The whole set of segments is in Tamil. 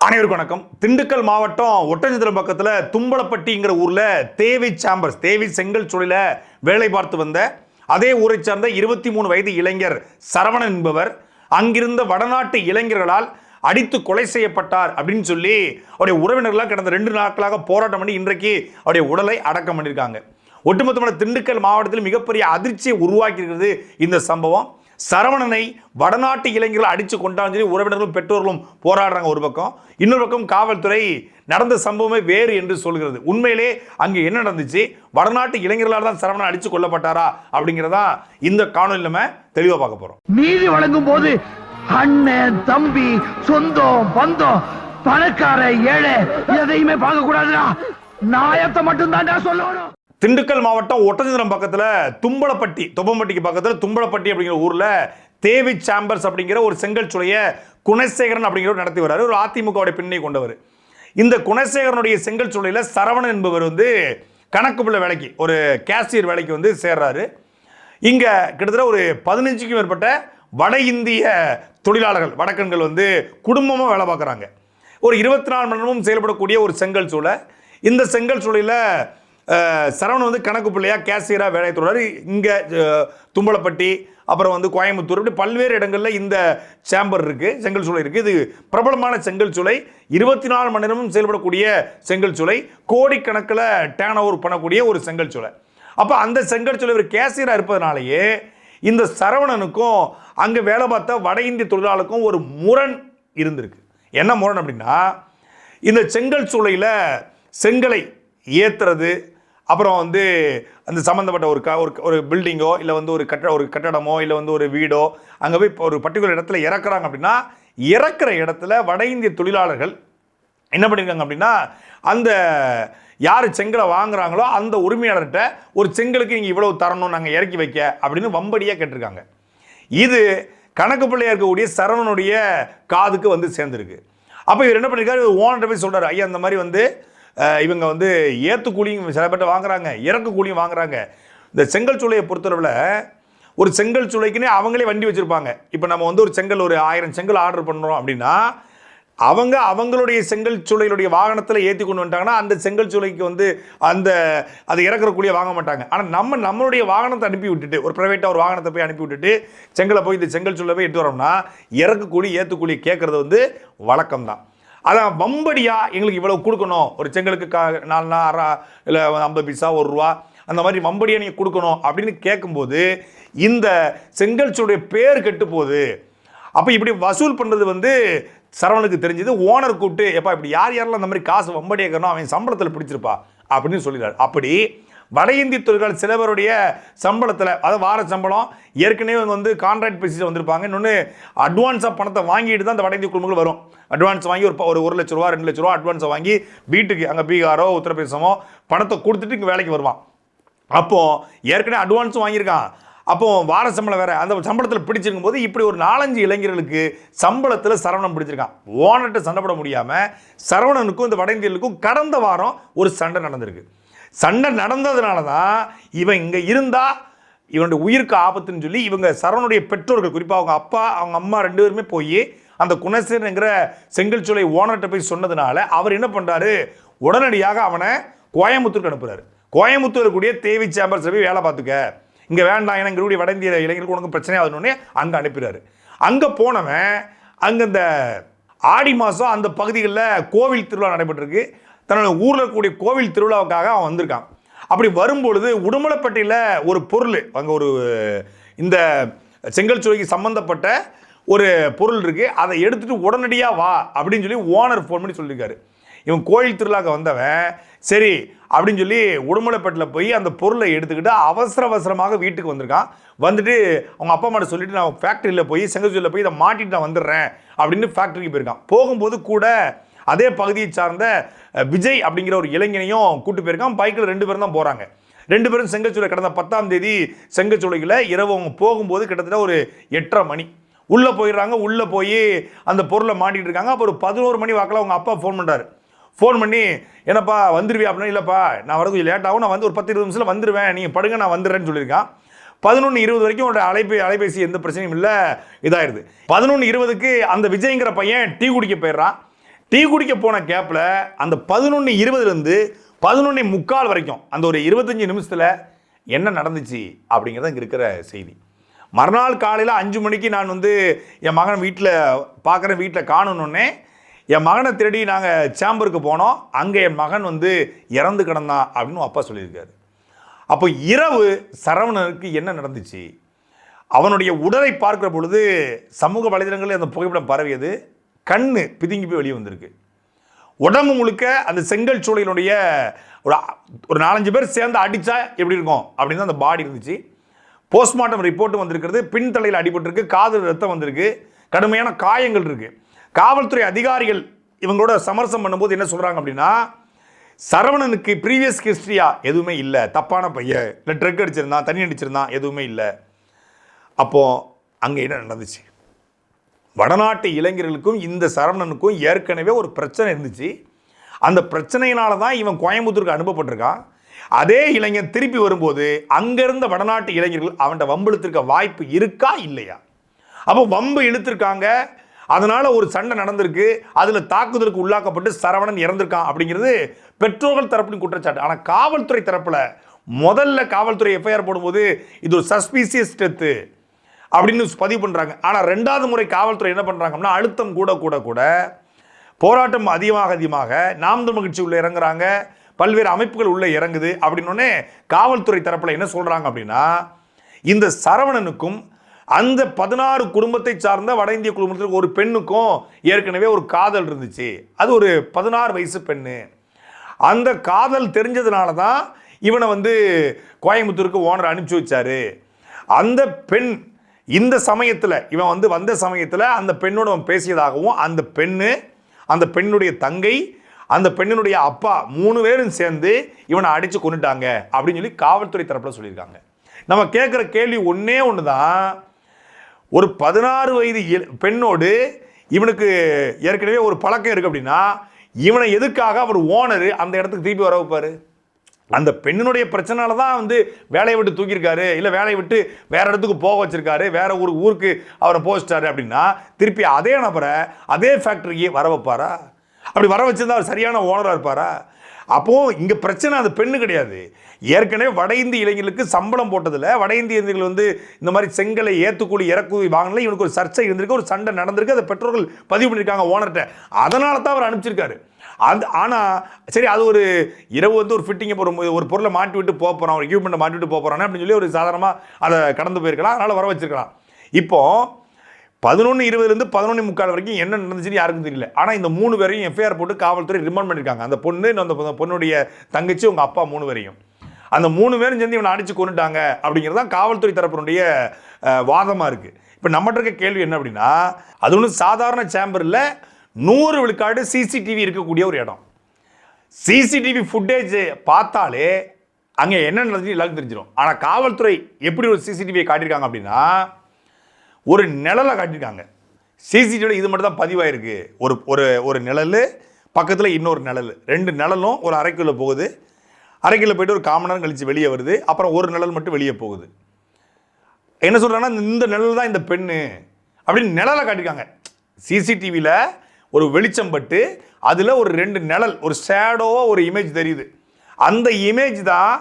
அனைவருக்கும் வணக்கம். திண்டுக்கல் மாவட்டம் ஒட்டஞ்சத்திரம் பக்கத்தில் தும்பலப்பட்டிங்கிற ஊரில் தேவி சாம்பர்ஸ் தேவி செங்கல் சூழல வேலை பார்த்து வந்த அதே ஊரை சார்ந்த இருபத்தி மூணு வயது இளைஞர் சரவணன் என்பவர் அங்கிருந்த வடநாட்டு இளைஞர்களால் அடித்து கொலை செய்யப்பட்டார் அப்படின்னு சொல்லி அவருடைய உறவினர்களாக கடந்த ரெண்டு நாட்களாக போராட்டம் பண்ணி இன்றைக்கு அவருடைய உடலை அடக்கம் பண்ணியிருக்காங்க. ஒட்டுமொத்தமான திண்டுக்கல் மாவட்டத்தில் மிகப்பெரிய அதிர்ச்சியை உருவாக்கியிருக்கிறது இந்த சம்பவம். சரவணனை வடநாட்டு இளைஞர்கள் அடித்து கொண்டாலும் சொல்லி உறவினர்களும் பெற்றோர்களும் போராடுறாங்க ஒரு பக்கம். இன்னொரு பக்கம் காவல்துறை நடந்த சம்பவமே வேறு என்று சொல்கிறது. உண்மையிலே அங்கே என்ன நடந்துச்சு? வடநாட்டு இளைஞர்களால் தான் சரவணன் அடித்து கொல்லப்பட்டாரா அப்படிங்கிறதா இந்த காணொலி நம்ம தெளிவாக பார்க்க போகிறோம் நீதி வழங்கும் போது அண்ணன் தம்பி சொந்தம் பந்தம் பணக்கார ஏழை எதையுமே பார்க்க கூடாதுடா நாயத்தை மட்டும் தான்டா சொல்லணும். திண்டுக்கல் மாவட்டம் ஒட்டஞ்சந்திரம் பக்கத்தில் தும்பலப்பட்டி தொப்பம்பட்டிக்கு பக்கத்தில் தும்பலப்பட்டி அப்படிங்கிற ஊரில் தேவி சாம்பர்ஸ் அப்படிங்கிற ஒரு செங்கல் சுளைய குணசேகரன் அப்படிங்கிறவர் நடத்தி வர்றாரு. ஒரு அதிமுகவுடைய பின்னணி கொண்டவர். இந்த குணசேகரனுடைய செங்கல் சுளையில் சரவணன் என்பவர் வந்து கணக்கு பிள்ளை வேலைக்கு ஒரு கேஷியர் வேலைக்கு வந்து சேர்றாரு. இங்கே கிட்டத்தட்ட ஒரு பதினஞ்சுக்கும் மேற்பட்ட வட இந்திய தொழிலாளர்கள் வடக்கன்கள் வந்து குடும்பமாக வேலை பார்க்குறாங்க. ஒரு இருபத்தி நாலு மணி நேரமும் செயல்படக்கூடிய ஒரு செங்கல் சூளை. இந்த செங்கல் சூளையில் சரவணன் வந்து கணக்கு பிள்ளையாக கேஷியராக வேலை தொடர் இங்கே தும்பலப்பட்டி அப்புறம் வந்து கோயம்புத்தூர் இப்படி பல்வேறு இடங்களில் இந்த சேம்பர் இருக்குது செங்கல் சூளை இருக்குது இது பிரபலமான செங்கல் சூளை. இருபத்தி நாலு மணி நேரமும் செயல்படக்கூடிய செங்கல் சூளை. கோடிக்கணக்கில் டேன் ஓவர் பண்ணக்கூடிய ஒரு செங்கல் சூளை. அப்போ அந்த செங்கல் சூளை ஒரு கேசியராக இருப்பதனாலேயே இந்த சரவணனுக்கும் அங்கே வேலை பார்த்த வட இந்திய தொழிலாளருக்கும் ஒரு முரண் இருந்திருக்கு. என்ன முரண் அப்படின்னா இந்த செங்கல் சூளையில் செங்கலை ஏற்றுறது அப்புறம் வந்து அந்த சம்மந்தப்பட்ட ஒரு க ஒரு ஒரு பில்டிங்கோ இல்லை வந்து ஒரு கட்ட ஒரு கட்டடமோ இல்லை வந்து ஒரு வீடோ அங்கே போய் இப்போ ஒரு பர்டிகுலர் இடத்துல இறக்குறாங்க அப்படின்னா இறக்குற இடத்துல வட இந்திய தொழிலாளர்கள் என்ன பண்ணியிருக்காங்க அப்படின்னா அந்த யார் செங்கலை வாங்குறாங்களோ அந்த உரிமையாளர்கிட்ட ஒரு செங்கலுக்கு நீங்கள் இவ்வளவு தரணும் நாங்கள் இறக்கி வைக்க அப்படின்னு வம்படியாக கேட்டிருக்காங்க. இது கணக்கு பிள்ளையா இருக்கக்கூடிய சரவணனுடைய காதுக்கு வந்து சேர்ந்துருக்கு. அப்போ இவர் என்ன பண்ணியிருக்காரு ஓனர்கிட்ட போய் சொல்கிறார் ஐயா அந்த மாதிரி வந்து இவங்க வந்து ஏற்று கூலியும் சில பேர்ட்ட வாங்குறாங்க இறக்கு கூலியும் வாங்குறாங்க. இந்த செங்கல் சூளையை பொறுத்தளவில் ஒரு செங்கல் சூளைக்குன்னே அவங்களே வண்டி வச்சுருப்பாங்க. இப்போ நம்ம வந்து ஒரு செங்கல் ஒரு ஆயிரம் செங்கல் ஆர்டர் பண்ணுறோம் அப்படின்னா அவங்க அவங்களுடைய செங்கல் சூளையிலுடைய வாகனத்தில் ஏற்றி கொண்டு வந்துட்டாங்கன்னா அந்த செங்கல் சூளைக்கு வந்து அந்த அதை இறக்குற கூலியை வாங்க மாட்டாங்க. ஆனால் நம்ம நம்மளுடைய வாகனத்தை அனுப்பி விட்டுட்டு ஒரு ப்ரைவேட்டாக ஒரு வாகனத்தை போய் அனுப்பி விட்டுட்டு செங்கலை போய் இந்த செங்கல் சூளை போய் எடுத்து வரோம்னா இறக்கு கூலி ஏற்று கூலி கேட்குறது வந்து வழக்கம் தான் அதான் வம்படியாக எங்களுக்கு இவ்வளோ கொடுக்கணும். ஒரு செங்கலுக்கு கா நாலுனா அரை இல்லை ஐம்பது பைசா ஒரு ரூபா அந்த மாதிரி வம்படியாக நீங்கள் கொடுக்கணும் அப்படின்னு கேட்கும்போது இந்த செங்கல்ச்சியுடைய பேர் கெட்டு போகுது அப்போ இப்படி வசூல் பண்ணுறது வந்து சரவணுக்கு தெரிஞ்சது ஓனர் கூப்பிட்டு எப்பா இப்படி யார் யாரெல்லாம் அந்த மாதிரி காசு வம்படியாக அவன் சம்பளத்தில் பிடிச்சிருப்பா. அப்படின்னு சொல்லிடுறாரு. அப்படி வட இந்திய தொழிலாளர் சிலவருடைய சம்பளத்தில் அதாவது வார சம்பளம் ஏற்கனவே இவங்க வந்து கான்ட்ராக்ட் பேசிஸ் வந்திருப்பாங்க. இன்னொன்று அட்வான்ஸாக பணத்தை வாங்கிட்டு தான் அந்த வட இந்திய குடும்பங்கள் வரும். அட்வான்ஸ் வாங்கி ஒரு ஒரு ஒரு லட்ச ரூபா ரெண்டு லட்ச ரூபா அட்வான்ஸை வாங்கி வீட்டுக்கு அங்கே பீகாரோ உத்தரப்பிரதேசமோ பணத்தை கொடுத்துட்டு இங்கே வேலைக்கு வருவான். அப்போது ஏற்கனவே அட்வான்ஸும் வாங்கியிருக்கான். அப்போ வார சம்பளம் வேற அந்த சம்பளத்தில் பிடிச்சிருக்கும் போது இப்படி ஒரு நாலஞ்சு இளைஞர்களுக்கு சம்பளத்தில் சரவணன் பிடிச்சிருக்கான். ஓனர்கிட்ட சண்டை போட முடியாமல் சரவணனுக்கும் இந்த வட இந்தியர்களுக்கும் கடந்த வாரம் ஒரு சண்டை நடந்திருக்கு. சண்டை நடந்ததுனால தான் இவன் இங்கே இருந்தால் இவனுடைய உயிருக்கு ஆபத்துன்னு சொல்லி இவங்க சரவனுடைய பெற்றோர்கள் குறிப்பாக அவங்க அப்பா அவங்க அம்மா ரெண்டு பேருமே போய் அந்த குணசேரங்கிற செங்கல் சோலை ஓனர்கிட்ட போய் சொன்னதுனால அவர் என்ன பண்ணுறாரு உடனடியாக அவனை கோயம்புத்தூருக்கு அனுப்புகிறார் கோயம்புத்தூர் கூடிய தேவி சேம்பர்ஸ் போய் வேலை பார்த்துக்க. இங்கே வேண்டாம் ஏன்னா இங்கே வட இந்திய இளைஞர்களுக்கு உனக்கு பிரச்சனை ஆகணுன்னே அங்கே அனுப்பிடுறாரு அங்கே போனவன் அங்கே இந்த ஆடி மாதம் அந்த பகுதிகளில் கோவில் திருவிழா நடைபெற்றிருக்கு. தன்னோட ஊரில் இருக்கக்கூடிய கோவில் திருவிழாவுக்காக அவன் வந்திருக்கான். அப்படி வரும்பொழுது உடுமலைப்பட்டியில் ஒரு பொருள் அங்கே ஒரு இந்த செங்கல் சுவைக்கு சம்மந்தப்பட்ட ஒரு பொருள் இருக்குது அதை எடுத்துகிட்டு உடனடியாக வா அப்படின்னு சொல்லி ஓனர் ஃபோன் பண்ணி சொல்லியிருக்காரு. இவன் கோயில் திருவிழாக்கு வந்தவன் சரி அப்படின்னு சொல்லி உடுமலைப்பட்டில் போய் அந்த பொருளை எடுத்துக்கிட்டு அவசர அவசரமாக வீட்டுக்கு வந்திருக்கான். வந்துட்டு அவங்க அப்பா அம்மாட்ட சொல்லிட்டு நான் ஃபேக்ட்ரியில் போய் செங்கச்சூரில் போய் இதை மாட்டிட்டு நான் வந்துடுறேன் அப்படின்னு ஃபேக்ட்ரிக்கு போயிருக்கான். போகும்போது கூட அதே பகுதியை சார்ந்த விஜய் அப்படிங்கிற ஒரு இளைஞனையும் கூட்டு போயிருக்கான். பைக்கில் ரெண்டு பேரும் தான் போகிறாங்க ரெண்டு பேரும் செங்கச்சூளை கடந்த பத்தாம் தேதி செங்கச்சூளையில் இரவு அவங்க போகும்போது கிட்டத்தட்ட ஒரு எட்டரை மணி. உள்ளே போயிடுறாங்க. உள்ளே போய் அந்த பொருளை மாட்டிகிட்டு இருக்காங்க. அப்போ ஒரு பதினோரு மணி வாக்கில் அவங்க அப்பா ஃபோன் பண்ணுறாரு ஃபோன் பண்ணி என்னப்பா வந்துருவியா? அப்படின்னா இல்லைப்பா நான் வர கொஞ்சம் லேட்டாகும் நான் வந்து ஒரு பத்து இருபது நிமிஷத்தில் வந்துடுவேன் நீங்கள் படுங்க நான் வந்துடுறேன்னு சொல்லியிருக்கான். பதினொன்று இருபது வரைக்கும் உங்களோட அலைபே அலைபேசி எந்த பிரச்சனையும் இல்லை. இதாகிடுது பதினொன்று இருபதுக்கு அந்த விஜய்ங்கிற பையன் டீ குடிக்க போயிடுறான். டீ குடிக்க போன கேப்பில் அந்த பதினொன்று இருபதுலேருந்து பதினொன்று முக்கால் வரைக்கும் அந்த ஒரு இருபத்தஞ்சி நிமிஷத்தில் என்ன நடந்துச்சு அப்படிங்கிறது இங்கே இருக்கிற செய்தி. மறுநாள் காலையில் அஞ்சு மணிக்கு நான் வந்து என் மகனை வீட்டில் பார்க்குறேன் வீட்டில் காணணுன்னே என் மகனை தேடி நாங்கள் சேம்பருக்கு போனோம். அங்கே என் மகன் வந்து இறந்து கிடந்தான் அப்படின்னு அப்பா சொல்லியிருக்காரு. அப்போ இரவு சரவணனுக்கு என்ன நடந்துச்சு? அவனுடைய உடலை பார்க்குற பொழுது சமூக வலைதளங்களில் அந்த புகைப்படம் பரவியது. கண்ணு பிதுங்கி போய் வெளியே வந்திருக்கு. உடம்பு முழுக்க அந்த செங்கல் சூளையினுடைய ஒரு ஒரு நாலஞ்சு பேர் சேர்ந்து அடித்தா எப்படி இருக்கும்? அப்படின்னு தான் அந்த பாடி இருந்துச்சு. போஸ்ட்மார்ட்டம் ரிப்போர்ட்டும் வந்திருக்கிறது. பின்தலையில் அடிபட்டிருக்கு. காதல் ரத்தம் வந்திருக்கு. கடுமையான காயங்கள் இருக்குது காவல்துறை அதிகாரிகள் இவங்களோட சமரசம் பண்ணும்போது என்ன சொல்கிறாங்க அப்படின்னா சரவணனுக்கு ப்ரீவியஸ் ஹிஸ்ட்ரியா எதுவுமே இல்லை. தப்பான பையன். இல்லை ட்ரக் அடிச்சிருந்தான் தண்ணி அடிச்சிருந்தான் எதுவுமே இல்லை. அப்போது அங்கே என்ன நடந்துச்சு? வடநாட்டு இளைஞர்களுக்கும் இந்த சரவணனுக்கும் ஏற்கனவே ஒரு பிரச்சனை இருந்துச்சு. அந்த பிரச்சனையினால தான் இவன் கோயம்புத்தூருக்கு அனுப்பப்பட்டிருக்கான் அதே இளைஞன் திருப்பி வரும்போது அங்கிருந்த வடநாட்டு இளைஞர்கள் அவன்கிட்ட வம்பிழுத்திருக்க வாய்ப்பு இருக்கா இல்லையா? அப்போ வம்பு இழுத்திருக்காங்க. அதனால் ஒரு சண்டை நடந்திருக்கு. அதில் தாக்குதலுக்கு உள்ளாக்கப்பட்டு சரவணன் இறந்திருக்கான் அப்படிங்கிறது பெற்றோர்கள் தரப்பின் குற்றச்சாட்டு. ஆனால் காவல்துறை தரப்பில் முதல்ல காவல்துறை எஃப்ஐஆர் போடும்போது இது ஒரு சஸ்பீசியஸ் டெத்து. அப்படின்னு பதிவு பண்ணுறாங்க ஆனால் ரெண்டாவது முறை காவல்துறை என்ன பண்றாங்கன்னா அழுத்தம் கூட கூட கூட போராட்டம் அதிகமாக அதிகமாக நாம் தமிழ் கட்சி இறங்குறாங்க. பல்வேறு அமைப்புகள் உள்ளே இறங்குது. அப்படின்னோடனே காவல்துறை தரப்பில் என்ன சொல்கிறாங்க அப்படின்னா இந்த சரவணனுக்கும் அந்த பதினாறு குடும்பத்தை சார்ந்த வட இந்திய குடும்பத்தில் ஒரு பெண்ணுக்கும் ஏற்கனவே ஒரு காதல் இருந்துச்சு. அது ஒரு பதினாறு வயசு பெண்ணு. அந்த காதல் தெரிஞ்சதுனால தான் இவனை வந்து கோயம்புத்தூருக்கு ஓனர் அனுப்பிச்சி வச்சாரு. அந்த பெண் இந்த சமயத்தில் இவன் வந்து வந்த சமயத்தில் அந்த பெண்ணோட அவன் பேசியதாகவும் அந்த பெண்ணு அந்த பெண்ணுடைய தங்கை அந்த பெண்ணினுடைய அப்பா மூணு பேரும் சேர்ந்து இவனை அடித்து கொண்டுட்டாங்க அப்படின்னு சொல்லி காவல்துறை தரப்பில் சொல்லியிருக்காங்க. நம்ம கேட்குற கேள்வி ஒன்றே ஒன்று தான் ஒரு பதினாறு வயது பெண்ணோடு இவனுக்கு ஏற்கனவே ஒரு பழக்கம் இருக்குது அப்படின்னா இவனை எதுக்காக அவர் ஓனர் அந்த இடத்துக்கு திருப்பி வர வைப்பார்? அந்த பெண்ணினுடைய பிரச்சனால தான் வந்து வேலையை விட்டு தூக்கியிருக்காரு இல்லை வேலையை விட்டு வேற இடத்துக்கு போக வச்சிருக்காரு வேற ஒரு ஊருக்கு அவரை போச்சிட்டாரு அப்படின்னா திருப்பி அதே நபரை அதே ஃபேக்டரிக்கு வர வைப்பாரா? அப்படி வர வச்சிருந்தா அவர் சரியான ஓனராக இருப்பாரா? அப்போது இங்கே பிரச்சனை அந்த பெண்ணு கிடையாது. ஏற்கனவே வட இந்திய இளைஞர்களுக்கு சம்பளம் போட்டதில் வட இந்திய இளைஞர்கள் வந்து இந்த மாதிரி செங்கலை ஏத்துக்கூலி இறக்குவி வாங்கினல இவனுக்கு ஒரு சர்ச்சை இருந்திருக்கு ஒரு சண்டை நடந்திருக்கு. அதை பெற்றோர்கள் பதிவு பண்ணியிருக்காங்க ஓனர்கிட்ட. அதனால தான் அவர் அனுப்பிச்சிருக்காரு. அந்த ஆனால் சரி அது ஒரு இரவு வந்து ஒரு ஃபிட்டிங்கை போகிற ஒரு பொருளை மாட்டி விட்டு போக போகிறான் ஒரு எக்யூப்மெண்ட்டை மாட்டி விட்டு போக போகிறானே அப்படின்னு சொல்லி ஒரு சாதாரணமாக அதை கடந்து போயிருக்கலாம். அதனால் வர வச்சிருக்கலாம். இப்போ பதினொன்று இருபதுலேருந்து பதினொன்று முக்கால் வரைக்கும் என்ன நடந்துச்சுன்னு யாருக்கும் தெரியல. ஆனால் இந்த மூணு பேரையும் எஃப்ஐஆர் போட்டு காவல்துறை ரிமாண்ட் பண்ணியிருக்காங்க அந்த பொண்ணு அந்த பொண்ணுடைய தங்கச்சி உங்கள் அப்பா மூணு பேரையும். அந்த மூணு பேரும் சேர்ந்து இவனை அடிச்சு கொண்டுட்டாங்க அப்படிங்கிறது தான் காவல்துறை தரப்பினுடைய வாதமாக இருக்குது இப்போ நம்மகிட்ட இருக்க கேள்வி என்ன அப்படின்னா அது ஒன்றும் சாதாரண சேம்பரில் நூறு விழுக்காடு சிசிடிவி இருக்கக்கூடிய ஒரு இடம். சிசிடிவி ஃபுட்டேஜ் பார்த்தாலே அங்கே என்ன நடந்துச்சு எல்லாருக்கும் தெரிஞ்சிடும் ஆனால் காவல்துறை எப்படி ஒரு சிசிடிவியை காட்டியிருக்காங்க அப்படின்னா ஒரு நிழலை காட்டியிருக்காங்க. சிசிடிவியில் இது மட்டும் தான் பதிவாயிருக்கு. ஒரு ஒரு ஒரு நிழல் பக்கத்தில் இன்னொரு நிழல். ரெண்டு நிழலும் ஒரு அரைக்குள்ளே போகுது. அரைக்குள்ள போயிட்டு ஒரு காமன் நேரம் கழிச்சு வெளியே வருது. அப்புறம் ஒரு நிழல் மட்டும் வெளியே போகுது. என்ன சொல்கிறாங்கன்னா இந்த நிழல் தான் இந்த பெண்ணு அப்படின்னு நிழலை காட்டியிருக்காங்க. சிசிடிவியில் ஒரு வெளிச்சம் பட்டு அதில் ஒரு ரெண்டு நிழல் ஒரு ஷேடோவாக ஒரு இமேஜ் தெரியுது. அந்த இமேஜ் தான்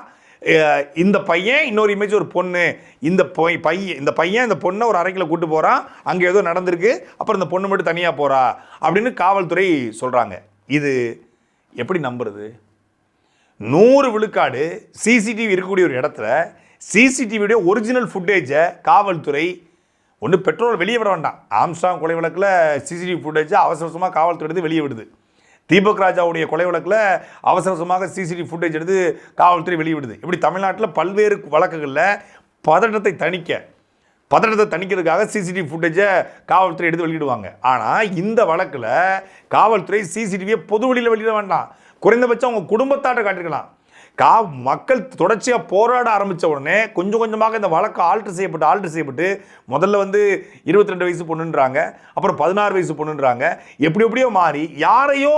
இந்த பையன் இன்னொரு இமேஜ் ஒரு பொண்ணு. இந்த பையன் இந்த பையன் இந்த பொண்ணை ஒரு அரைக்கில் கூட்டு போகிறான் அங்கே ஏதோ நடந்திருக்கு. அப்புறம் இந்த பொண்ணு மட்டும் தனியாக போகிறா அப்படின்னு காவல்துறை சொல்கிறாங்க இது எப்படி நம்புறது? நூறு விழுக்காடு சிசிடிவி இருக்கக்கூடிய ஒரு இடத்துல சிசிடிவியுடைய ஒரிஜினல் ஃபுட்டேஜை காவல்துறை ஒன்று பெட்ரோல் வெளியே விட வேண்டாம். ஆம்ஸ்டாங் கொலை வழக்கில் சிசிடிவி ஃபுட்டேஜை அவசர அவசரமாக காவல்துறை எடுத்து வெளியே விடுது. தீபக் ராஜாவுடைய கொலை வழக்கில் அவசர அவசரமாக சிசிடிவி ஃபுட்டேஜ் எடுத்து காவல்துறை வெளியே விடுது. இப்படி தமிழ்நாட்டில் பல்வேறு வழக்குகளில் பதட்டத்தை தணிக்க பதட்டத்தை தணிக்கிறதுக்காக சிசிடிவி ஃபுட்டேஜை காவல்துறை எடுத்து வெளியிடுவாங்க. ஆனால் இந்த வழக்கில் காவல்துறை சிசிடிவியை பொது வெளியில் வெளியிட வேண்டாம். குறைந்தபட்சம் அவங்க குடும்பத்தாட்ட காட்டிருக்கலாம். கா மக்கள் தொடர்ச்சியாக போராட ஆரம்பித்த உடனே கொஞ்சம் கொஞ்சமாக இந்த வழக்கு ஆல்ட்ரு செய்யப்பட்டு ஆல்ட்ரு செய்யப்பட்டு முதல்ல வந்து இருபத்தி ரெண்டு வயசு பொண்ணுன்றாங்க அப்புறம் பதினாறு வயசு பொண்ணுன்றாங்க எப்படி எப்படியோ மாறி யாரையோ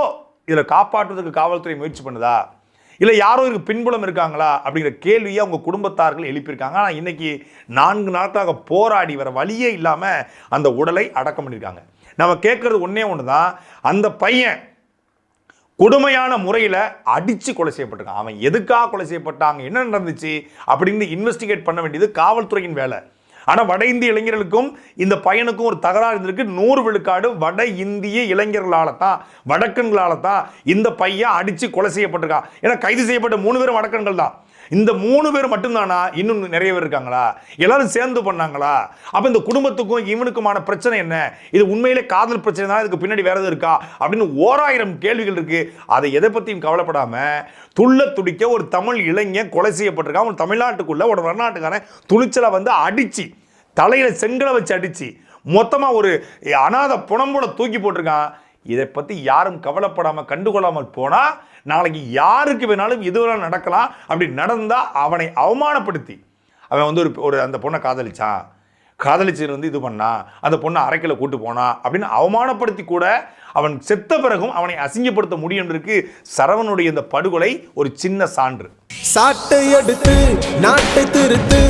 இதில் காப்பாற்றுவதற்கு காவல்துறை முயற்சி பண்ணுதா? இல்லை யாரோ இதுக்கு பின்புலம் இருக்காங்களா? அப்படிங்கிற கேள்வியை அவங்க குடும்பத்தார்கள் எழுப்பியிருக்காங்க. ஆனால் இன்றைக்கி நான்கு நாட்களாக போராடி வர வழியே இல்லாமல் அந்த உடலை அடக்கம் பண்ணியிருக்காங்க. நம்ம கேட்குறது ஒன்றே ஒன்று தான் அந்த பையன் கொடுமையான முறையில் அடித்து கொலை செய்யப்பட்டிருக்கான் அவன் எதுக்காக கொலை செய்யப்பட்டாங்க? என்ன நடந்துச்சு? அப்படின்னு இன்வெஸ்டிகேட் பண்ண வேண்டியது காவல்துறையின் வேலை. ஆனால் வட இந்திய இளைஞர்களுக்கும் இந்த பையனுக்கும் ஒரு தகராறு இருந்திருக்கு. நூறு விழுக்காடு வட இந்திய இளைஞர்களால தான் வடக்கன்களால தான் இந்த பையன் அடித்து கொலை செய்யப்பட்டிருக்கான். ஏன்னா கைது செய்யப்பட்ட மூணு பேரும் வடக்கன்கள் தான் இந்த மூணு பேர் மட்டும்தானா? இன்னும் நிறைய பேர் இருக்காங்களா? எல்லாரும் சேர்ந்து பண்ணாங்களா? அப்போ இந்த குடும்பத்துக்கும் இவனுக்குமான பிரச்சனை என்ன? இது உண்மையிலே காதல் பிரச்சனை தான் இதுக்கு பின்னாடி வேற எதுவும் இருக்கா? அப்படின்னு ஓராயிரம் கேள்விகள் இருக்கு. அதை எதை பற்றியும் கவலைப்படாம துள்ள துடிக்க ஒரு தமிழ் இளைஞன் கொலை செய்யப்பட்டிருக்கான். ஒரு தமிழ்நாட்டுக்குள்ள ஒரு வடநாட்டுக்காரன் துணிச்சலை வந்து அடிச்சு தலையில செங்கலை வச்சு அடிச்சு மொத்தமாக ஒரு அனாதை புணம்போட தூக்கி போட்டிருக்கான். இதை பற்றி யாரும் கவலைப்படாமல் கண்டுகொள்ளாமல் போனால் நாளைக்கு யாருக்கு வேணாலும் இது வேணாலும் நடக்கலாம். அப்படி நடந்தால் அவனை அவமானப்படுத்தி. அவன் வந்து ஒரு ஒரு அந்த பொண்ணை காதலிச்சான் காதலிச்சு வந்து இது பண்ணா? அந்த பொண்ணை அரைக்கில் கூட்டு போனா? அப்படின்னு அவமானப்படுத்தி கூட அவன் செத்த பிறகும் அவனை அசிங்கப்படுத்த முடியும் இருக்கு சரவனுடைய இந்த படுகொலை ஒரு சின்ன சான்று. சாட்டை எடுத்து நாட்டை திருத்து.